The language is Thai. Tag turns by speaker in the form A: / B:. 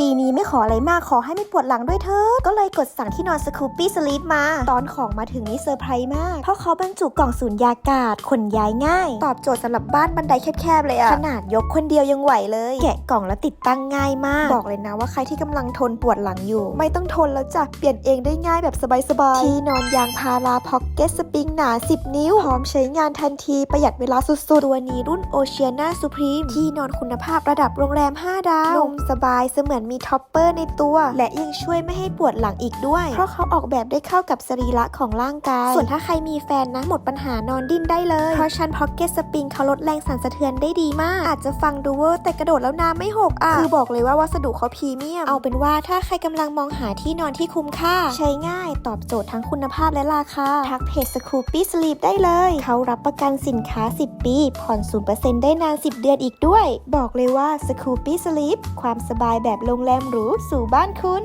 A: ปีนี้ไม่ขออะไรมากขอให้ไม่ปวดหลังด้วยเถิดก็เลยกดสั่งที่นอนสคูปี้สลีปมา ตอนของมาถึงนี่เซอร์ไพรส์มาก เพราะเขาบรรจุกล่องสูญยากาศขนย้ายง่าย ตอบโจทย์สำหรับบ้านบันไดแคบๆเลยอะขนาดยกคนเดียวยังไหวเลย แกะกล่องแล้วติดตั้งง่ายมาก บอกเลยนะว่าใครที่กำลังทนปวดหลังอยู่ ไม่ต้องทนแล้วจ้ะเปลี่ยนเองได้ง่ายแบบสบายๆที่นอนยางพาราพ็อกเก็ตสปริงหนา 10 นิ้วพร้อมใช้งานทันทีประหยัดเวลาสุดๆตัวนี้รุ่นโอเชียนาสุพรีมที่นอนคุณภาพระดับโรงแรม5ดาวนุ่มสบายเสมือนมีท็อปเปอร์ในตัว และยังช่วยไม่ให้ปวดหลังอีกด้วย เพราะเขาออกแบบได้เข้ากับสรีระของร่างกาย ส่วนถ้าใครมีแฟนนะหมดปัญหานอนดิ้นได้เลย เพราะชั้นพ็อกเก็ตสปริงเขาลดแรงสั่นสะเทือนได้ดีมาก อาจจะฟังดูเวอร์แต่กระโดดแล้วน้ำไม่หกอะคือบอกเลยว่าวัสดุเขาพรีเมียม เอาเป็นว่าถ้าใครกำลังมองหาที่นอนที่คุ้มค่า ใช้ง่ายตอบโจทย์ทั้งคุณภาพและราคาทักเพจ Scoopy Sleep ได้เลย เขารับประกันสินค้า 10 ปี ผ่อน 0%ได้นาน 10 เดือนอีกด้วย บอกเลยว่า Scoopy Sleep ความสบายแบบโรงแรมหรูสู่บ้านคุณ